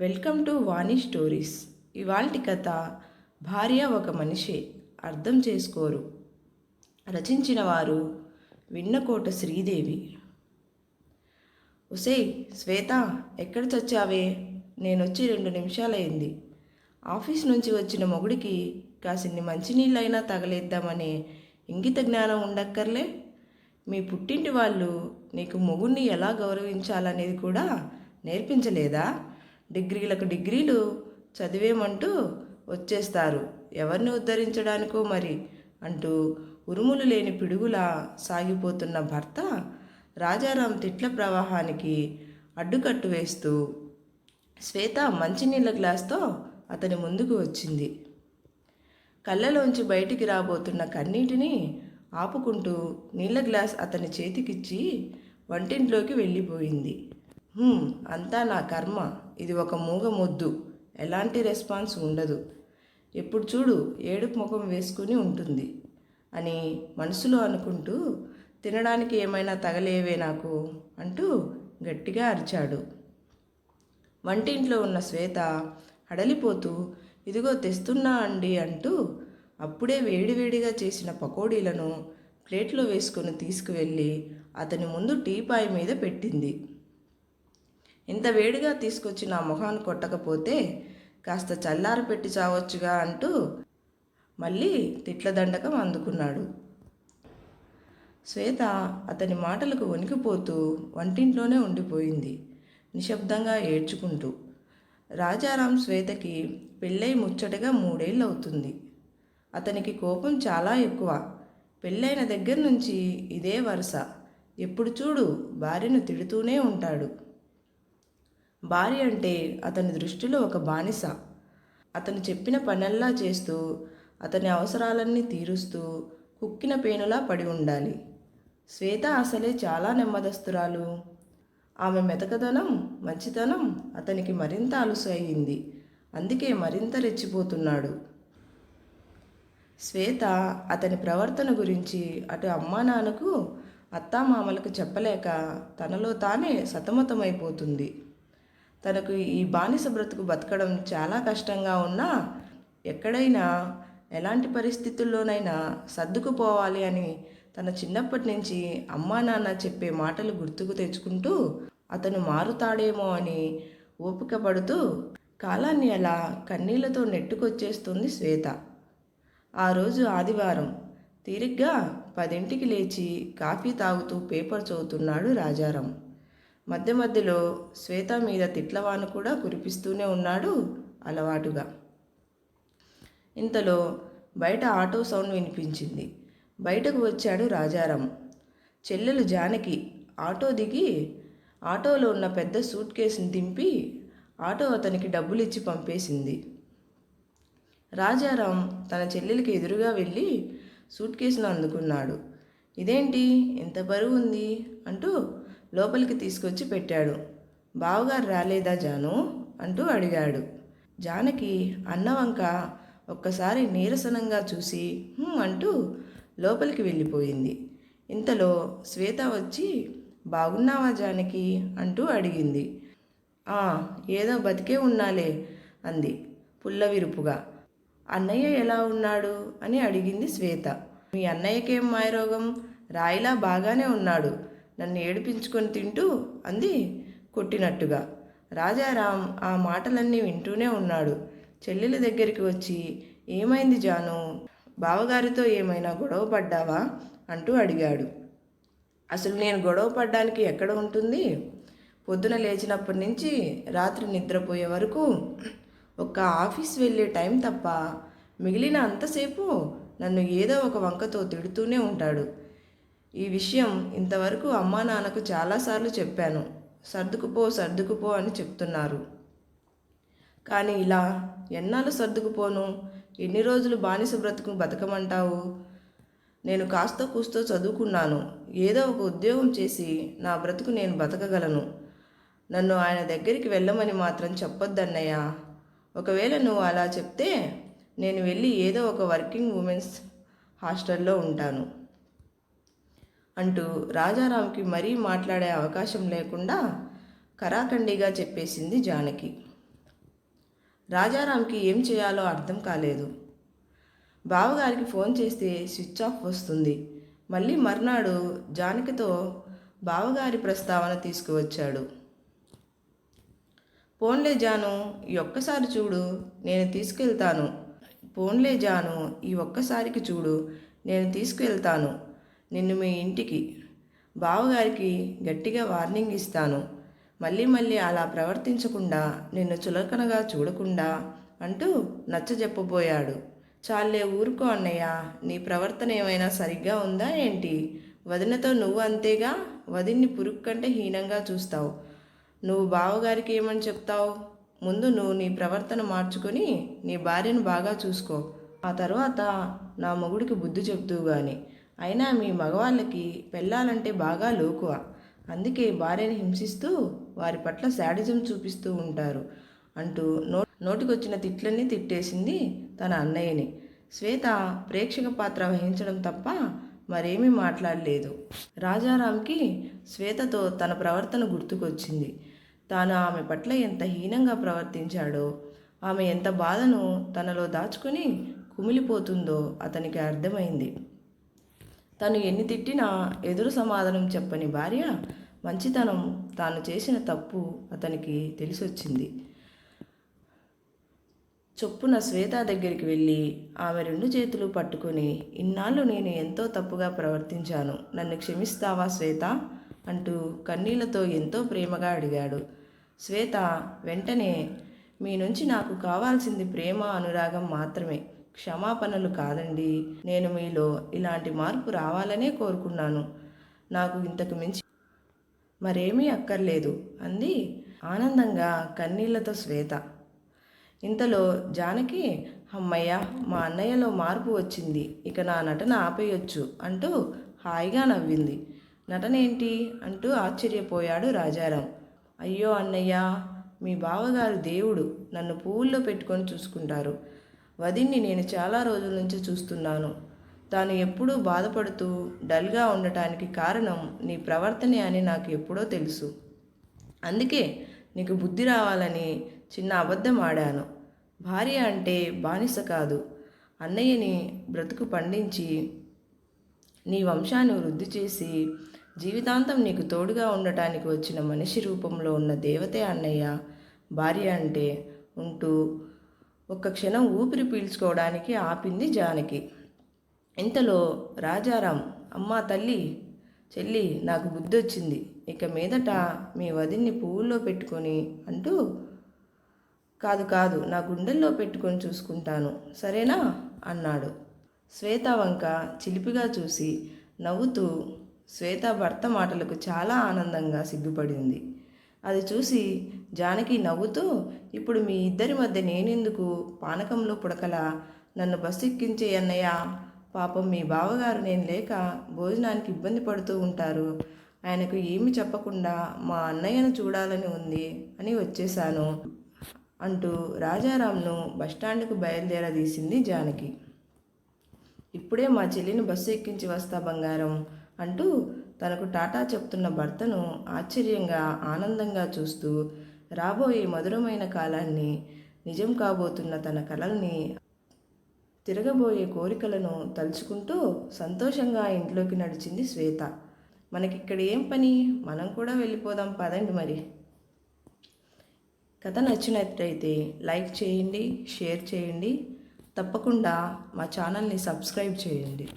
Welcome to Vani stories. ఇవాల్టి కథ భార్య ఒక మనిషి అర్థం చేసుకోరు. రచించిన వారు విన్నకోట శ్రీదేవి. ఒసే శ్వేత ఎక్కడ చచ్చావే నేనొచ్చి రెండు నిమిషాలైంది ఆఫీస్ నుంచి వచ్చిన మొగుడికి కాసిన్ని మంచినీళ్ళైనా తగలేద్దామనే ఇంగిత జ్ఞానం ఉండక్కర్లే? మీ పుట్టింటి వాళ్ళు నీకు మొగుడిని ఎలా గౌరవించాలనేది కూడా నేర్పించలేదా? డిగ్రీలకు డిగ్రీలు చదివేమంటూ వచ్చేస్తారు. ఎవరిని ఉద్ధరించడానికో మరి అంటూ ఉరుములు లేని పిడుగులా సాగిపోతున్న భర్త రాజారాం తిట్ల ప్రవాహానికి అడ్డుకట్టు వేస్తూ శ్వేత మంచినీళ్ళ గ్లాస్తో అతని ముందుకు వచ్చింది. కళ్ళలోంచి బయటికి రాబోతున్న కన్నీటిని ఆపుకుంటూ నీళ్ళ గ్లాస్ అతని చేతికిచ్చి వంటింట్లోకి వెళ్ళిపోయింది. అంతా నా కర్మ. ఇది ఒక మూగ మొద్దు ఎలాంటి రెస్పాన్స్ ఉండదు. ఎప్పుడు చూడు ఏడుపు ముఖం వేసుకుని ఉంటుంది అని మనసులో అనుకుంటూ తినడానికి ఏమైనా తగలేవే నాకు అంటూ గట్టిగా అరిచాడు. వంటింట్లో ఉన్న శ్వేత హడలిపోతూ ఇదిగో తెస్తున్నా అండి అంటూ అప్పుడే వేడివేడిగా చేసిన పకోడీలను ప్లేట్లో వేసుకొని తీసుకువెళ్ళి అతని ముందు టీపాయ్ మీద పెట్టింది. ఇంత వేడిగా తీసుకొచ్చి నా మొహాన్ని కొట్టకపోతే కాస్త చల్లార పెట్టి చావచ్చుగా అంటూ మళ్ళీ తిట్ల దండకం అందుకున్నాడు. శ్వేత అతని మాటలకు వణికిపోతూ వంటింట్లోనే ఉండిపోయింది. నిశ్శబ్దంగా ఏడ్చుకుంటూ. రాజారాం శ్వేతకి పెళ్ళై ముచ్చటగా మూడేళ్ళు అవుతుంది అతనికి కోపం చాలా ఎక్కువ. పెళ్ళైన దగ్గర నుంచి ఇదే వరుస. ఎప్పుడు చూడు భార్యను తిడుతూనే ఉంటాడు. భార్య అంటే అతని దృష్టిలో ఒక బానిస. అతను చెప్పిన పనల్లా చేస్తూ అతని అవసరాలన్నీ తీరుస్తూ కుక్కిన పేనులా పడి ఉండాలి. శ్వేత అసలే చాలా నెమ్మదస్తురాలు. ఆమె మెతకదనం మంచితనం అతనికి మరింత అలుసు అయ్యింది. అందుకే మరింత రెచ్చిపోతున్నాడు. శ్వేత అతని ప్రవర్తన గురించి అటు అమ్మా నాన్నకు అత్తామామలకు చెప్పలేక తనలో తానే సతమతమైపోతుంది. తనకు ఈ బానిస బ్రతుకు బతకడం చాలా కష్టంగా ఉన్నా ఎక్కడైనా ఎలాంటి పరిస్థితుల్లోనైనా సర్దుకుపోవాలి అని తన చిన్నప్పటి నుంచి అమ్మా నాన్న చెప్పే మాటలు గుర్తుకు తెచ్చుకుంటూ అతను మారుతాడేమో అని ఓపిక పడుతూ కాలాన్ని అలా కన్నీళ్ళతో నెట్టుకొచ్చేస్తుంది శ్వేత. ఆ రోజు ఆదివారం తీరిగ్గా పదింటికి లేచి కాఫీ తాగుతూ పేపర్ చదువుతున్నాడు రాజారాం. మధ్య మధ్యలో శ్వేత మీద తిట్లవాను కూడా కురిపిస్తూనే ఉన్నాడు అలవాటుగా. ఇంతలో బయట ఆటో సౌండ్ వినిపించింది. బయటకు వచ్చాడు రాజారాం. చెల్లెలు జానకి ఆటో దిగి ఆటోలో ఉన్న పెద్ద సూట్ కేసుని దింపి ఆటో అతనికి డబ్బులు ఇచ్చి పంపేసింది. రాజారాం తన చెల్లెలికి ఎదురుగా వెళ్ళి సూట్ కేసును అందుకున్నాడు. ఇదేంటి? ఎంత బరువు ఉంది? అంటూ లోపలికి తీసుకొచ్చి పెట్టాడు. బావగారు రాలేదా జాను? అంటూ అడిగాడు. జానకి అన్నవంక ఒక్కసారి నీరసనంగా చూసి అంటూ లోపలికి వెళ్ళిపోయింది. ఇంతలో శ్వేత వచ్చి బాగున్నావా జానకి? అంటూ అడిగింది. "ఆ, ఏదో బతికే ఉన్నాలే అంది పుల్లవిరుపుగా. అన్నయ్య ఎలా ఉన్నాడు? అని అడిగింది శ్వేత. మీ అన్నయ్యకేం మాయరోగం? రాయిలా బాగానే ఉన్నాడు. నన్ను ఏడిపించుకొని తింటూ అంది కొట్టినట్టుగా. రాజారాం ఆ మాటలన్నీ వింటూనే ఉన్నాడు. చెల్లెల దగ్గరికి వచ్చి ఏమైంది జాను? బావగారితో ఏమైనా గొడవ పడ్డావా? అంటూ అడిగాడు. అసలు నేను గొడవ పడ్డానికి ఎక్కడ ఉంటుంది? పొద్దున లేచినప్పటి నుంచి రాత్రి నిద్రపోయే వరకు ఒక్క ఆఫీస్ వెళ్ళే టైం తప్ప మిగిలిన అంతసేపు నన్ను ఏదో ఒక వంకతో తిడుతూనే ఉంటాడు. ఈ విషయం ఇంతవరకు అమ్మా నాన్నకు చాలాసార్లు చెప్పాను. సర్దుకుపో సర్దుకుపో అని చెప్తున్నారు. కానీ ఇలా ఎన్నాళ్ళు సర్దుకుపోను? ఎన్ని రోజులు బానిస బ్రతుకు బతకమంటావు? నేను కాస్త కూస్తో చదువుకున్నాను. ఏదో ఒక ఉద్యోగం చేసి నా బ్రతుకు నేను బతకగలను. నన్ను ఆయన దగ్గరికి వెళ్ళమని మాత్రం చెప్పొద్దన్నయ్య. ఒకవేళ నువ్వు అలా చెప్తే నేను వెళ్ళి ఏదో ఒక వర్కింగ్ ఉమెన్స్ హాస్టల్లో ఉంటాను. అంటూ రాజారాంకి మరీ మాట్లాడే అవకాశం లేకుండా కరాఖండిగా చెప్పేసింది జానకి. రాజారాంకి ఏం చేయాలో అర్థం కాలేదు. బావగారికి ఫోన్ చేస్తే స్విచ్ ఆఫ్ వస్తుంది. మళ్ళీ మర్నాడు జానకితో బావగారి ప్రస్తావన తీసుకువచ్చాడు. పోన్లే జాను ఈ ఒక్కసారి చూడు నేను తీసుకెళ్తాను. పోన్లే జాను ఈ ఒక్కసారికి చూడు నేను తీసుకెళ్తాను. నిన్ను మీ ఇంటికి. బావగారికి గట్టిగా వార్నింగ్ ఇస్తాను. మళ్ళీ మళ్ళీ అలా ప్రవర్తించకుండా నిన్ను చులకనగా చూడకుండా అంటూ నచ్చజెప్పబోయాడు. చాలే ఊరుకో అన్నయ్య నీ ప్రవర్తన ఏమైనా సరిగ్గా ఉందా ఏంటి? వదినతో నువ్వు అంతేగా? వదిన్ని పురుగు కంటే హీనంగా చూస్తావు. నువ్వు బావగారికి ఏమని చెప్తావు? ముందు నువ్వు నీ ప్రవర్తన మార్చుకొని నీ భార్యను బాగా చూసుకో. ఆ తర్వాత నా మొగుడికి బుద్ధి చెప్తూ గాని. అయినా మీ మగవాళ్ళకి పెళ్ళాలంటే బాగా లోకువ. అందుకే భార్యని హింసిస్తూ వారి పట్ల శాడిజం చూపిస్తూ ఉంటారు అంటూ నో నోటికొచ్చిన తిట్లన్నీ తిట్టేసింది తన అన్నయ్యని. శ్వేత ప్రేక్షక పాత్ర వహించడం తప్ప మరేమీ మాట్లాడలేదు. రాజారాంకి శ్వేతతో తన ప్రవర్తన గుర్తుకొచ్చింది. తాను ఆమె పట్ల ఎంత హీనంగా ప్రవర్తించాడో ఆమె ఎంత బాధను తనలో దాచుకుని కుమిలిపోతుందో అతనికి అర్థమైంది. తను ఎన్ని తిట్టినా ఎదురు సమాధానం చెప్పని భార్య మంచితనం తాను చేసిన తప్పు అతనికి తెలిసొచ్చింది. చొప్పున శ్వేత దగ్గరికి వెళ్ళి ఆమె రెండు చేతులు పట్టుకొని ఇన్నాళ్ళు నేను ఎంతో తప్పుగా ప్రవర్తించాను. నన్ను క్షమిస్తావా శ్వేత? అంటూ కన్నీళ్ళతో ఎంతో ప్రేమగా అడిగాడు. శ్వేత వెంటనే మీ నుంచి నాకు కావాల్సింది ప్రేమ అనురాగం మాత్రమే. క్షమాపణలు కాదండి. నేను మీలో ఇలాంటి మార్పు రావాలనే కోరుకున్నాను. నాకు ఇంతకు మించి మరేమీ అక్కర్లేదు అంది ఆనందంగా కన్నీళ్ళతో శ్వేత. ఇంతలో జానకి అమ్మయ్య మా అన్నయ్యలో మార్పు వచ్చింది. ఇక నా నటన ఆపేయొచ్చు అంటూ హాయిగా నవ్వింది. నటన ఏంటి అంటూ ఆశ్చర్యపోయాడు రాజారాం. అయ్యో అన్నయ్య మీ బావగారు దేవుడు నన్ను పువ్వుల్లో పెట్టుకొని చూసుకుంటారు. వదిన్ని నేను చాలా రోజుల నుంచి చూస్తున్నాను. తాను ఎప్పుడూ బాధపడుతూ డల్గా ఉండటానికి కారణం నీ ప్రవర్తనే అని నాకు ఎప్పుడో తెలుసు. అందుకే నీకు బుద్ధి రావాలని చిన్న అబద్ధం ఆడాను. భార్య అంటే బానిస కాదు. అన్నయ్యని బ్రతుకు పండించి నీ వంశాన్ని వృద్ధి చేసి జీవితాంతం నీకు తోడుగా ఉండటానికి వచ్చిన మనిషి రూపంలో ఉన్న దేవతే అన్నయ్య భార్య అంటే ఉంటూ ఒక్క క్షణం ఊపిరి పీల్చుకోవడానికి ఆపింది జానకి. ఇంతలో రాజారాం అమ్మా తల్లి చెల్లి నాకు బుద్ధి వచ్చింది ఇక మీదట మీ వదిన్ని పువ్వుల్లో పెట్టుకొని అంటూ కాదు కాదు నా గుండెల్లో పెట్టుకొని చూసుకుంటాను. సరేనా? అన్నాడు. శ్వేత వంక చిలిపిగా చూసి నవ్వుతూ శ్వేత భర్త మాటలకు చాలా ఆనందంగా సిగ్గుపడింది. అది చూసి జానకి నవ్వుతూ ఇప్పుడు మీ ఇద్దరి మధ్య నేనెందుకు పానకంలో పుడకలా? నన్ను బస్సు ఎక్కించే అన్నయ్య. పాపం మీ బావగారు నేను లేక భోజనానికి ఇబ్బంది పడుతూ ఉంటారు. ఆయనకు ఏమి చెప్పకుండా మా అన్నయ్యను చూడాలని ఉంది అని వచ్చేశాను అంటూ రాజారాంను బస్టాండ్కు బయలుదేరదీసింది జానకి. ఇప్పుడే మా చెల్లిని బస్సు ఎక్కించి వస్తా బంగారం అంటూ తనకు టాటా చెప్తున్న భర్తను ఆశ్చర్యంగా ఆనందంగా చూస్తూ రాబోయే మధురమైన కాలాన్ని నిజం కాబోతున్న తన కలల్ని తిరగబోయే కోరికలను తలుచుకుంటూ సంతోషంగా ఇంట్లోకి నడిచింది శ్వేత. మనకిక్కడ ఏం పని? మనం కూడా వెళ్ళిపోదాం పదండి మరి. కథ నచ్చినట్లయితే లైక్ చేయండి షేర్ చేయండి. తప్పకుండా మా ఛానల్ని సబ్స్క్రైబ్ చేయండి.